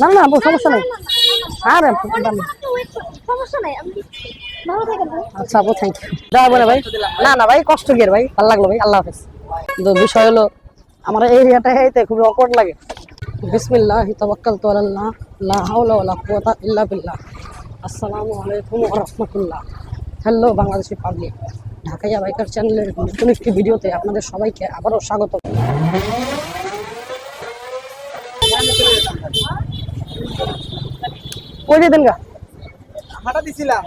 না না সমস্যা নেই। আরে দাম সমস্যা নাই আচ্ছা আপু থ্যাংক ইউ দেওয়া বলে ভাই। না না ভাই কষ্ট গিয়ে ভাই? ভালো লাগল ভাই। আল্লাহ হাফেজ। কিন্তু বিষয় হলো আমার এরিয়াটা হেঁটে খুবই অকট লাগে। বিসমিল্লাহ তাওয়াক্কাল তো আল্লাহ লা হাওলা ওয়ালা কুওয়াতা ইল্লা বিল্লাহ। আসসালামু আলাইকুম ওয়া রাহমাতুল্লাহ। Hello Bangladeshi public. Dhakaiya biker চ্যানেলের নতুন একটি ভিডিওতে আপনাদের সবাইকে আবারও স্বাগত। কই দিয়ে দেন গা হাঁটা দিছিলাম।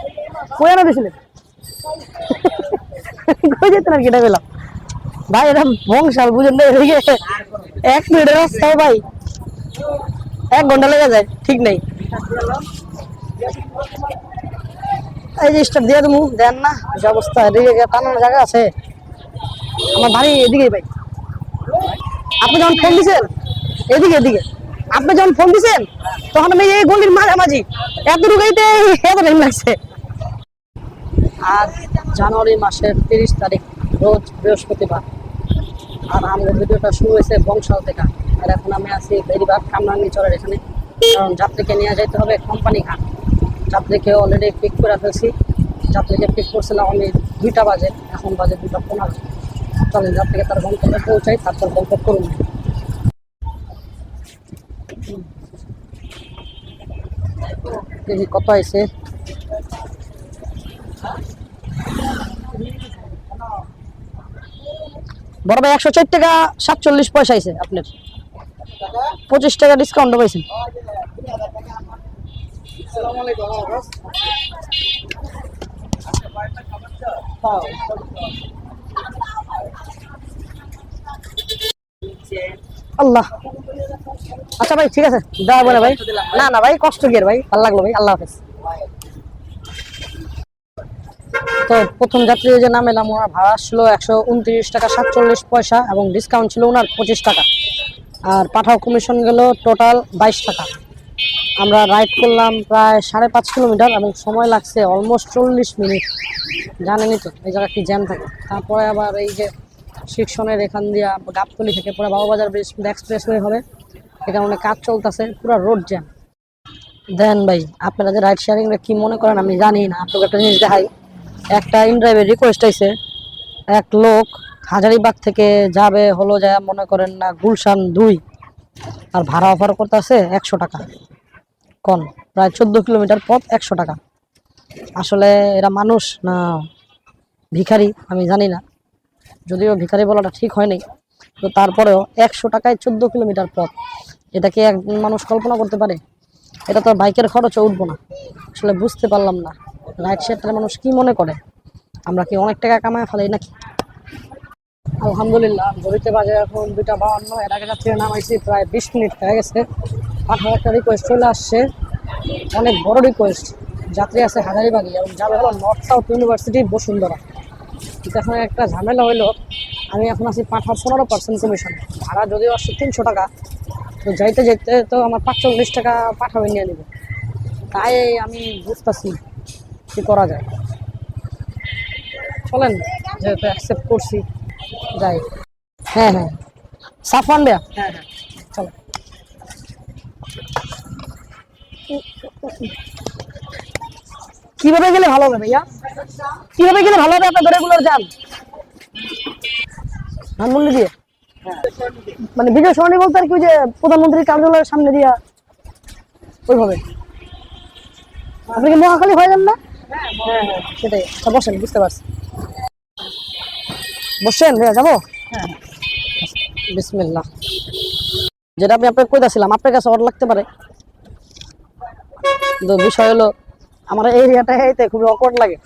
কই আনা দিছিলেন কই যেতেন আর কেটে পেলাম ভাই এটা বংশাল বুঝেন না এদিকে। এক মিনিটের রাস্তায় ভাই। এক ঘণ্টা লেগে যায় ঠিক নেই। এই যে স্টার দিয়ে দেবো দেন না যে অবস্থা এদিকে টানানোর জায়গা আছে। আমার বাড়ি এদিকে ভাই। আপনি যখন ফোন দিছেন এদিকে এদিকে। আপনি যখন ফোন দিছেন তখন আমি এই গলির মাঝামাঝি। এত টাইম লাগছে। আজ জানুয়ারি মাসের তিরিশ তারিখ, রোজ বৃহস্পতিবার। আর আমাদের ভিডিওটা শুরু হয়েছে বংশাল থেকে। আর এখন আমি আছি বেরিবাগ কামরাঙ্গি চরের এখানে। কারণ যাত্রীকে নিয়ে যেতে হবে কোম্পানি ঘাট। যাত্রীকে অলরেডি পিক করে ফেলছি। যাত্রীকে পিক করছিলাম আমি দুইটা বাজে, এখন বাজে দুটা পনেরো। চলেন, যাত্রীকে তার গন্তব্যে পৌঁছাই, তারপর গল্প করুন। দেখি কত আছে বড় ভাই একশো চার টাকা, সাতচল্লিশ পয়সা আছে আপনার। পঁচিশ টাকা ডিসকাউন্ট পাইছেন। আল্লাহ। আচ্ছা ভাই, ঠিক আছে। দেওয়া বলে ভাই। না না ভাই, কষ্ট গিয়ে ভাই? ভালো লাগল ভাই। আল্লাহ হাফেজ। তো প্রথম যাত্রী যে নাম এলাম ওনার ভাড়া ছিল একশো উনত্রিশ টাকা সাতচল্লিশ পয়সা এবং ডিসকাউন্ট ছিল ওনার পঁচিশ টাকা। আর পাঠাও কমিশন গেল টোটাল বাইশ টাকা। আমরা রাইড করলাম প্রায় সাড়ে পাঁচ কিলোমিটার এবং সময় লাগছে অলমোস্ট চল্লিশ মিনিট। জানেনই তো, এই জায়গা কি জ্যাম থাকে। তারপরে আবার এই যে শিক্ষণের এখান দিয়ে গাবতলি থেকে পরে বাবুবাজার ব্রিজ এক্সপ্রেস ওয়ে হবে। এ কারণে কাজ চলতেছে, পুরো রোড জ্যাম দেন ভাই, আপনারা যে রাইড শেয়ারিং কি মনে করেন আমি জানি না আপনাকে একটা জিনিস দেখাই। একটা ইনড্রাইভের রিকোয়েস্ট আইছে, এক লোক হাজারিবাগ থেকে যাবে, হলো যায় মনে করেন না গুলশান দুই, আর ভাড়া অফার করতেছে একশো টাকা। কন, প্রায় চোদ্দ কিলোমিটার পথ একশো টাকা। আসলে এরা মানুষ না ভিখারি, আমি জানি না। যদিও ভিখারি বলাটা ঠিক হয়নি তো তারপরেও একশো টাকায় চোদ্দ কিলোমিটার পথ। এটা কি এক মানুষ কল্পনা করতে পারে? এটা তো বাইকের খরচও উঠবো না। আসলে বুঝতে পারলাম না। রাইড শেয়ারটার মানুষ কি মনে করে? আমরা কি অনেক টাকা কামায় ফেলাই নাকি? আলহামদুলিল্লাহ, ঘড়িতে বাজে এখন দুইটা বাউন্ন এর আগে যাত্রী নামাইছি প্রায় বিশ মিনিট, হয়ে গেছে। পাঠার একটা রিকোয়েস্ট চলে আসছে। অনেক বড় রিকোয়েস্ট যাত্রী আছে হাজারিবাগি এবং যাবে হলো নর্থ সাউথ ইউনিভার্সিটি বসুন্ধরা। এখন একটা ঝামেলা হইল। আমি এখন আছি পাঠার পনেরো পার্সেন্ট কমিশন ভাড়া যদিও আসছে তিনশো টাকা তো যাইতে যাইতে তো আমার পাঁচচল্লিশ টাকা পাঠাবে নিয়ে নেবে। তাই আমি বুঝতেছি কি করা যায়। চলেন যেহেতু অ্যাকসেপ্ট করছি যাই। হ্যাঁ হ্যাঁ। সাফওয়ান ভাইয়া? হ্যাঁ হ্যাঁ। চলো কীভাবে গেলে ভালো হবে ভাইয়া? কীভাবে গেলে ভালো হবে আপনার রেগুলার যান ধানমন্ডি দিয়ে? মানে বিজয় সরণি বলতে আর কি যে প্রধানমন্ত্রীর কার্যালয়ের সামনে দিয়া ওইভাবে। আপনি কি মহাখালী হয়ে যান না? হ্যাঁ হ্যাঁ সেটাই। আচ্ছা বসেন বুঝতে পারছি। বসছেন ভাইয়া যাব? হ্যাঁ। বিসমিল্লাহ। যেটা আমি আপনাকে কইতাছিলাম আপনার কাছে অর্ডার লাগতে পারে। কিন্তু বিষয় হলো আমার এই এরিয়াটা হেঁটে খুবই অকওয়ার্ড লাগে।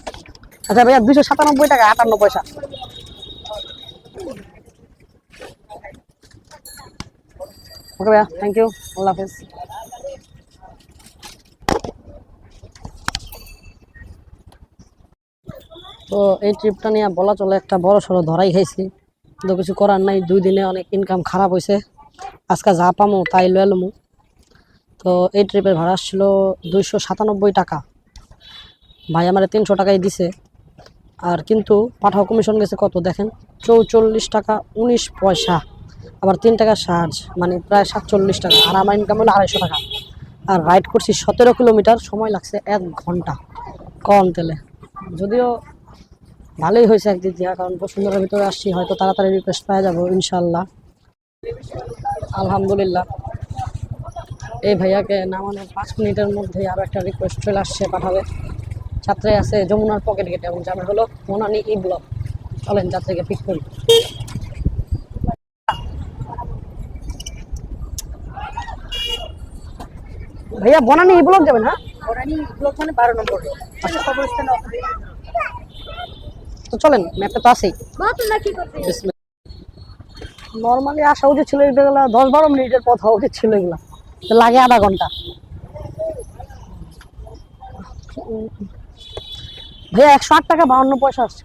আচ্ছা ভাইয়া দুশো সাতানব্বই টাকা আটান্ন পয়সা। ওকে ভাইয়া থ্যাংক ইউ আল্লাহ হাফেজ। তো এই ট্রিপটা নিয়ে বলা চলে, একটা বড় সড়ো ধরাই খাইছি। কিন্তু কিছু করার নাই, দুই দিনে অনেক ইনকাম খারাপ হয়েছে আজকে যা পামো, তাই লয়ে তো এই ট্রিপের ভাড়া আসছিল দুইশো সাতানব্বই টাকা। ভাই আমার তিনশো টাকাই দিছে। আর কিন্তু পাঠাও কমিশন গেছে কত দেখেন? চৌচল্লিশ টাকা উনিশ পয়সা। আবার তিন টাকা চার্জ মানে প্রায় সাতচল্লিশ টাকা, আর আমার ইনকাম হলো আড়াইশো টাকা। আর রাইড করছি সতেরো কিলোমিটার সময় লাগছে এক ঘণ্টা, কম তেলে। যদিও ভালোই হয়েছে একদিক দিয়ে, কারণ বসুন্ধরার ভিতরে আসছি, হয়তো তাড়াতাড়ি রিকোয়েস্ট পাওয়া যাব ইনশাল্লাহ আলহামদুলিল্লাহ। এই ভাইয়াকে নামানোর পাঁচ মিনিটের মধ্যেই আরও একটা রিকোয়েস্ট চলে আসছে, পাঠাবে। ছাত্রে আছে যমুনার পকেট গেটে এবং যাবে হলো মোনানি ই ব্লক চলেন যাত্রীকে পিক করি। ভাইয়া বনানি এই ব্লক যাবেন হ্যাঁ ওরানি ব্লক মানে বারো নম্বর আচ্ছা। তো চলেন ম্যাপটা তো আছেই। নর্মালি আসা উচিত ছিল এগুলো দশ বারো মিনিটের পথ হওয়া উচিত ছিল এগুলো। তো লাগে আধা ঘণ্টা। ভাইয়া একশো আট টাকা বাউন্ন পয়সা আসছে।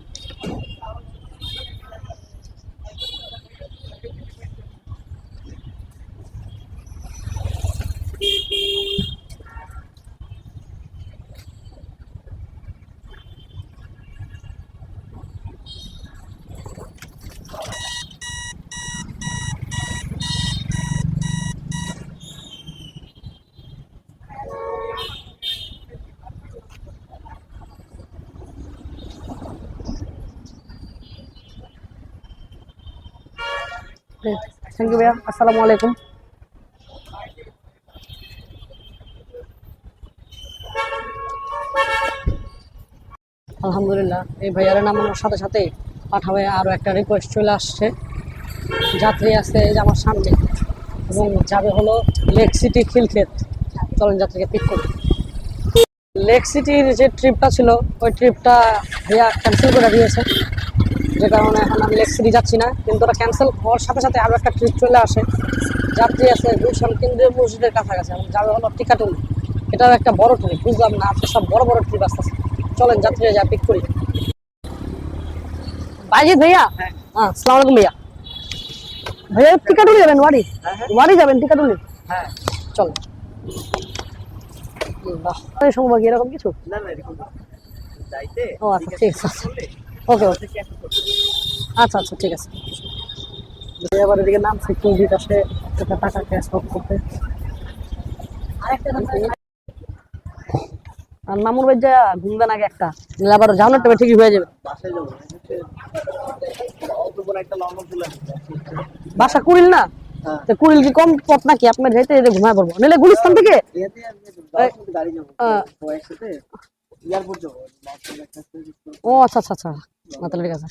থ্যাংক ইউ ভাইয়া। আসসালামু আলাইকুম। আলহামদুলিল্লাহ, এই ভাইয়ারা নামানোর সাথে সাথে পাঠাবে আরও একটা রিকোয়েস্ট চলে আসছে। যাত্রী আছে এই যে আমার সামনে, এবং যাবে হলো লেক সিটি খিলক্ষেত চলেন যাত্রীকে পিক করি। লেক সিটির যে ট্রিপটা ছিল, ওই ট্রিপটা ভাইয়া ক্যান্সেল করে দিয়েছে। যে কারণে এখন আমি লেক সিটি যাচ্ছি না কিন্তু ওটা ক্যান্সেল হওয়ার সাথে সাথে আরও একটা ট্রিপ চলে আসে। যাত্রী আছে গুলশান কেন্দ্রীয় মসজিদের কাছাকাছি এবং যাবে হলো টিকাটুলি এটাও একটা বড় ট্রিপ বুঝলাম না আজকে সব বড় বড় ট্রিপ আসতেছে। চলেন যাত্রীরা যা পিক করি। বাইজিৎ ভাইয়া? হ্যাঁ। সালাম আলাইকুম ভাইয়া। ভাইয়া টিকাটুলি যাবেন ওয়ারি? ওয়ারি যাবেন টিকাটুলি হ্যাঁ। চল। বাহ। সময় এরকম কিছু? না না এরকম যাইতে ও আচ্ছা ঠিক আছে ওকে ওকে আচ্ছা আচ্ছা ঠিক আছে। যদি আবার এদিকে নামছে কেউ বিকাশে একটা টাকা ক্যাশ অফ করতে। আর মামুর ভাই যা ঘুমবেন আগে একটা। নিলে আবার টাইমে ঠিকই হয়ে যাবে। আছে। বাসা কুড়িল না? হ্যাঁ। কুড়িল কি কম পথ নাকি? আপনার যেতে ঘুমায় পড়ব। নিলে গুলিস্তান থেকে? গাড়ি ও আচ্ছা আচ্ছা আচ্ছা। না ঠিক আছে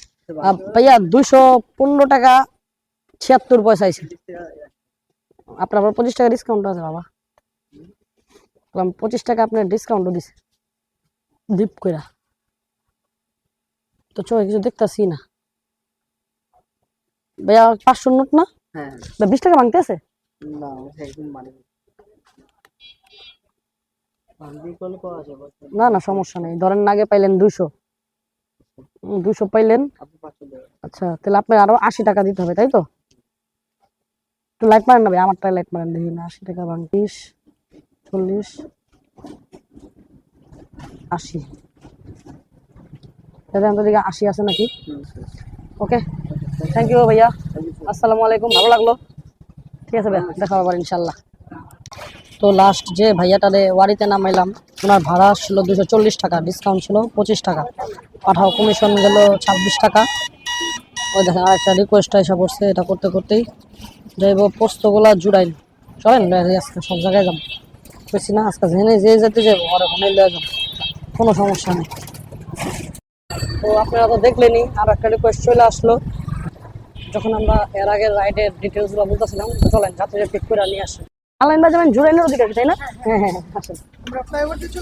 ভাইয়া দুইশো পনেরো টাকা ছিয়াত্তর পয়সা আছে আপনার আবার পঁচিশ টাকা ডিসকাউন্ট আছে বাবা। বললাম পঁচিশ টাকা আপনার ডিসকাউন্টও দিছে। ডিপ কইরা। তো চো কিছু দেখতাছি না। ভাইয়া পাঁচশো নোট না? হ্যাঁ। বিশ টাকা ভাঙতে আছে? না একদম মানে বান্দি কল পাওয়া যাবে না না সমস্যা নেই। ধরেন আগে পাইলেন দুইশো। দুইশো পাইলেন। আচ্ছা তাহলে আপনার আরও আশি টাকা দিতে হবে তাই তো? একটু লাইট মারেন না ভাই আমারটাই লাইট মারেন দেখি না আশি টাকা বিশ চল্লিশ আশি। দাদা আমাদের দিকে আশি আছে নাকি? ওকে থ্যাংক ইউ ভাইয়া। আসসালামু আলাইকুম ভালো লাগল? ঠিক আছে ভাই দেখা হবে ইনশাল্লাহ। তো লাস্ট যে ভাইয়াটারে ওয়ারিতে নামাইলাম, ওনার ভাড়া ছিল দুশো চল্লিশ টাকা ডিসকাউন্ট ছিল পঁচিশ টাকা। পাঠাও কমিশন গেল ছাব্বিশ টাকা। ওই দেখেন আরেকটা রিকোয়েস্ট এসে পড়ছে, এটা করতে করতেই যাইব, পোস্তগুলা জুড়াইল। চলেন আজকে সব জায়গায় যাব। বেশি না, আজকে জেনে যে যেতে যাব আর ওখানে লিয়ে যাব কোনো সমস্যা নেই। তো আপনারা তো দেখলেনই, আর একটা রিকোয়েস্ট চলে আসলো। যখন আমরা এর আগের রাইডের ডিটেলসগুলো বলতেছিলাম চলেন যাত্রীরা পিক করে নিয়ে আসেন আলাইন যাবেন জুড়াইলের ওদিকে তাই না? হ্যাঁ হ্যাঁ হ্যাঁ আসেন।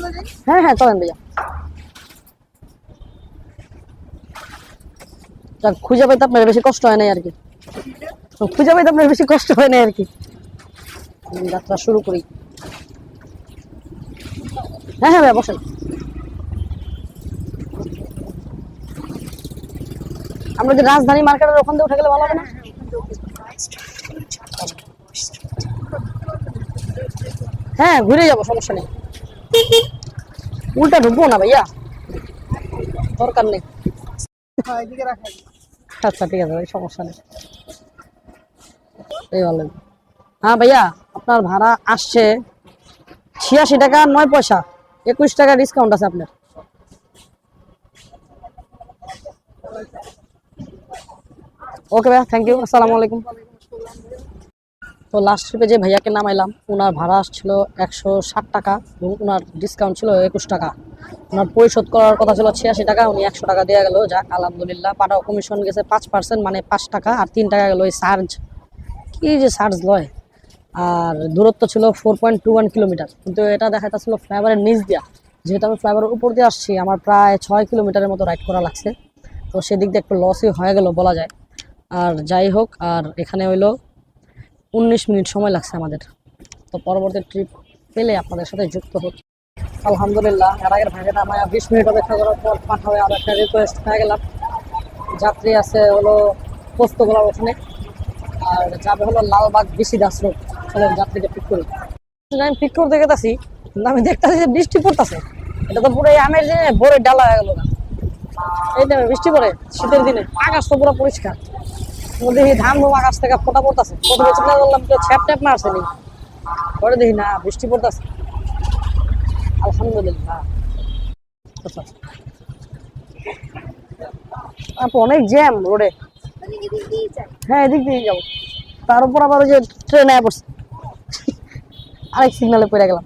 যাই। হ্যাঁ হ্যাঁ চলেন ভাইয়া। যাক খুঁজে পাইতে আপনার বেশি কষ্ট হয় নাই আর কি। তো খুঁজে পাইতে আপনার বেশি কষ্ট হয় নাই আর কি। যাত্রা শুরু করি। হ্যাঁ হ্যাঁ ভাইয়া বসেন। আমরা যে রাজধানী মার্কেটের ওখান দিয়ে উঠে গেলে ভালো হবে না? হ্যাঁ ঘুরে যাব, সমস্যা নেই। উল্টা ঢুকবো না ভাইয়া। দরকার নেই। আচ্ছা ঠিক আছে ভাই, সমস্যা নেই। এই হ্যাঁ ভাইয়া, আপনার ভাড়া আসছে ছিয়াশি টাকা, নয় পয়সা। একুশ টাকা ডিসকাউন্ট আছে আপনার। ওকে ভাইয়া থ্যাংক ইউ আসসালামু আলাইকুম। তো লাস্ট ট্রিপে যে ভাইয়াকে নামাইলাম ওনার ভাড়া ছিল একশো ষাট টাকা এবং ওনার ডিসকাউন্ট ছিল একুশ টাকা। ওনার পরিশোধ করার কথা ছিল ছিয়াশি টাকা, উনি একশো টাকা দেওয়া গেল। যাক, আলহামদুলিল্লাহ পাঠাও কমিশন গেছে পাঁচ পার্সেন্ট মানে পাঁচ টাকা আর তিন টাকা গেল ওই চার্জ কি যে চার্জ লয়? আর দূরত্ব ছিল four point two one kilometre কিন্তু এটা দেখা যাচ্ছিল ফ্লাইওভারের নিচ দিয়া। যেহেতু আমি ফ্লাইওভারের উপর দিয়ে আসছি, আমার প্রায় ছয় কিলোমিটারের মতো রাইড করা লাগছে। তো সেদিক দিয়ে একটু লসই হয়ে গেল বলা যায়। আর যাই হোক, আর এখানে হইল উনিশ মিনিট সময় লাগছে আমাদের। তো পরবর্তী ট্রিপ পেলে আপনাদের সাথে যুক্ত হচ্ছে আলহামদুলিল্লাহ, এর আগের ভাইয়ের আমার বিশ মিনিট অপেক্ষা করার পর পাঠাবে আর একটা রিকোয়েস্ট পেয়ে গেলাম। যাত্রী আছে হলো পোস্তগোলা ওখানে, আর যাবে হলো লালবাগ বিসি দাস রোড যাত্রীকে পিক করি। আমি পিক করতে গেছি কিন্তু আমি দেখতেছি যে বৃষ্টি পড়তেছে। এটা তো পুরো আমের দিনে ভোরে ডালা হয়ে গেল না। এই বৃষ্টি পড়ে, শীতের দিনে আকাশ তো পুরো পরিষ্কার। দেখি ধান ধুম আকাশ থেকে ফোটা পড়তেছে। কেউ ছ্যাপ ট্যাপ পরে দেখি, না, বৃষ্টি পড়তেছে। আলহামদুলিল্লাহ। অনেক জ্যাম রোডে। হ্যাঁ এদিক দিয়ে যাব। তার উপর আবার ওই যে ট্রেন পড়ছে। আরেক সিগনালে পড়ে গেলাম।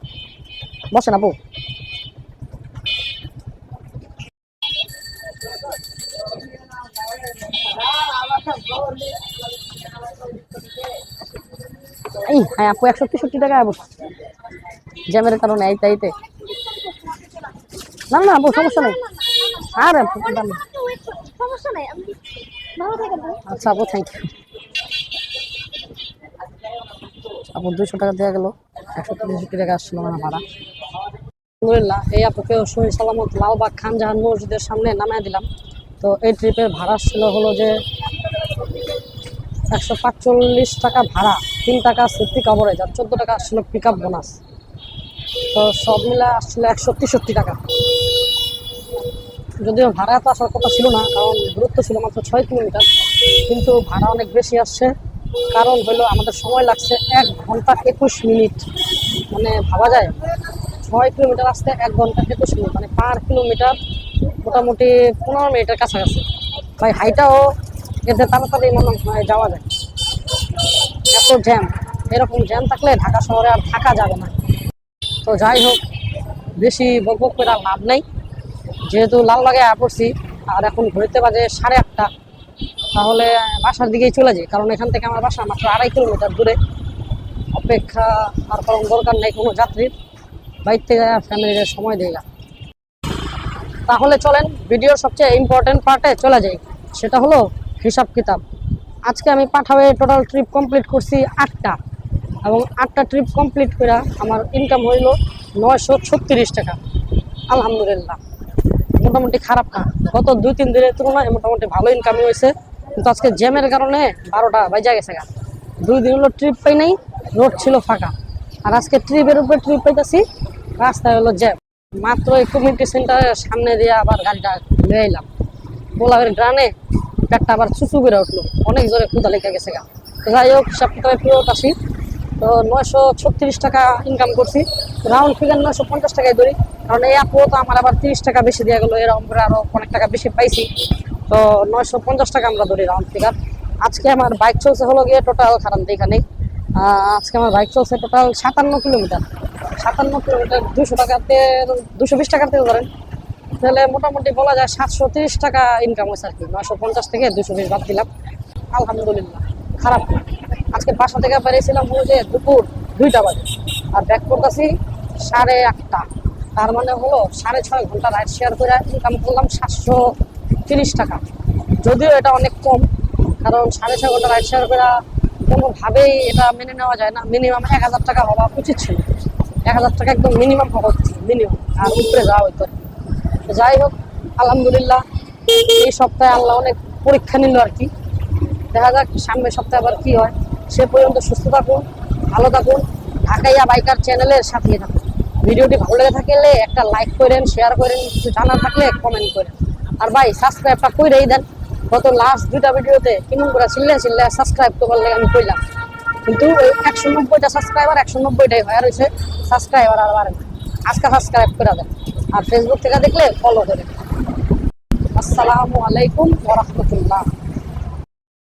বসেন আপু এই হ্যাঁ আপু একশো তেষট্টি টাকা আপু জ্যামের কারণে এই তাইতে না না আপু সমস্যা নেই। আর আপু। সমস্যা নাই আচ্ছা আপু থ্যাংক ইউ আপু দুশো টাকা দেওয়া গেল। একশো তেষট্টি টাকা আসছিল মানে ভাড়া। আলহামদুলিল্লাহ এই আপুকে সহি সালামত লালবাগ খানজাহান মসজিদের সামনে নামিয়ে দিলাম। তো এই ট্রিপের ভাড়া ছিল হলো যে একশো পাঁচচল্লিশ টাকা ভাড়া। তিন টাকা সেফটি কাভারেজ আর চোদ্দ টাকা আসছিল পিক আপ বোনাস তো সব মিলে আসছিল একশো তেষট্টি টাকা। যদিও ভাড়া তো আসার কথা ছিল না, কারণ দূরত্ব ছিল মাত্র ছয় কিলোমিটার, কিন্তু ভাড়া অনেক বেশি আসছে। কারণ হলো আমাদের সময় লাগছে এক ঘণ্টা একুশ মিনিট। মানে ভাবা যায়, ছয় কিলোমিটার আসতে এক ঘণ্টা একুশ মিনিট মানে পার কিলোমিটার মোটামুটি পনেরো মিনিটের কাছাকাছি। তাই হাইটাও এতে তাড়াতাড়ি মনে হয় যাওয়া যায়। এত জ্যাম, এরকম জ্যাম থাকলে ঢাকা শহরে আর থাকা যাবে না। তো যাই হোক, বেশি বক বক করে আর লাভ নেই। যেহেতু লালবাগে পড়ছি, আর এখন ঘুরতে বাজে সাড়ে আটটা, তাহলে বাসার দিকেই চলে যাই, কারণ এখান থেকে আমার বাসা মাত্র আড়াই কিলোমিটার দূরে। অপেক্ষা আর কারণ দরকার নেই কোনো যাত্রীর বাইক থেকে ফ্যামিলির সময় দেয় তাহলে চলেন, ভিডিওর সবচেয়ে ইম্পর্টেন্ট পার্টে চলে যাই। সেটা হলো হিসাব কিতাব। আজকে আমি পাঠাবে টোটাল ট্রিপ কমপ্লিট করছি আটটা। এবং আটটা ট্রিপ কমপ্লিট করে আমার ইনকাম হইল নয়শো ছত্রিশ টাকা। আলহামদুলিল্লাহ। মোটামুটি খারাপ না। গত দুই, তিন দিনের তুলনায় মোটামুটি ভালো ইনকামই হয়েছে। কিন্তু আজকে জ্যামের কারণে বারোটা বাজা গেছে গা। দুই দিন হলো ট্রিপ পাই নাই রোড ছিল ফাঁকা। আর আজকে ট্রিপের উপরে ট্রিপ পাইতেছি, রাস্তায় হলো জ্যাম মাত্র এই কমিউনিটি সেন্টারের সামনে দিয়ে আবার গাড়িটা নিয়ে এলাম পোলাবের গ্রানে পেটটা আবার চুচু করে উঠল। অনেক জোরে ক্ষুদা লেগে গেছে গা। তো যাই হোক সব কিতাবে ফেরত আসি। তো নয়শো ছত্রিশ টাকা ইনকাম করছি। রাউন্ড ফিগার নয়শো পঞ্চাশ টাকায় ধরি। কারণ এই আপু তো আমার আবার তিরিশ টাকা বেশি দেওয়া গেলো। এরকম করে আরও অনেক টাকা বেশি পাইছি। তো নয়শো পঞ্চাশ টাকা আমরা ধরি রাউন্ড ফিগার আজকে আমার বাইক চলছে হলো গিয়ে টোটাল খারাপ এখানে আজকে আমার বাইক চলছে টোটাল সাতান্ন কিলোমিটার। সাতান্ন কিলোমিটার দুশো টাকাতে, দুশো বিশ টাকার তেল ধরেন। তাহলে মোটামুটি বলা যায় সাতশো তিরিশ টাকা ইনকাম হয়েছে আর কি। নয়শো পঞ্চাশ থেকে দুশো বিশ বাদ দিলাম। আলহামদুলিল্লাহ, খারাপ না। আজকে বাসা থেকে বেরিয়েছিলাম যে দুপুর দুইটা বাজে। আর ব্যাক করতেছি সাড়ে আটটা। তার মানে হলো সাড়ে ছয় ঘণ্টা রাইড শেয়ার করে ইনকাম করলাম সাতশো তিরিশ টাকা। যদিও এটা অনেক কম, কারণ সাড়ে ছয় ঘণ্টা রাইড শেয়ার করে কোনোভাবেই এটা মেনে নেওয়া যায় না। মিনিমাম এক হাজার টাকা হওয়া উচিত ছিল। এক হাজার টাকা একদম মিনিমাম হওয়া উচিত মিনিমাম আর উপরে যাওয়া হইতো যাই হোক, আলহামদুলিল্লাহ, এই সপ্তাহে আল্লাহ অনেক পরীক্ষা নিল আর কি। দেখা যাক, সামনের সপ্তাহে আবার কি হয়। সে পর্যন্ত সুস্থ থাকুন, ভালো থাকুন। ঢাকাইয়া বাইকার চ্যানেলের সাথে থাকুন। ভিডিওটি ভালো লেগে থাকলে একটা লাইক করেন শেয়ার করেন, কিছু জানা থাকলে কমেন্ট করেন। আর ভাই সাবস্ক্রাইবটা করেই দেন। গত লাস্ট দুটা ভিডিওতে কেমন করে চিল্লে চিল্লে সাবস্ক্রাইব করবার লাগে আমি কইলাম। কিন্তু একশো নব্বইটা সাবস্ক্রাইবার একশো নব্বইটাই হয়ে রয়েছে সাবস্ক্রাইবার আর না। আজকে সাবস্ক্রাইব করে দেন। আর ফেসবুক থেকে দেখলে ফলো করে আসসালামু আলাইকুম ওরহমতুল্লাহ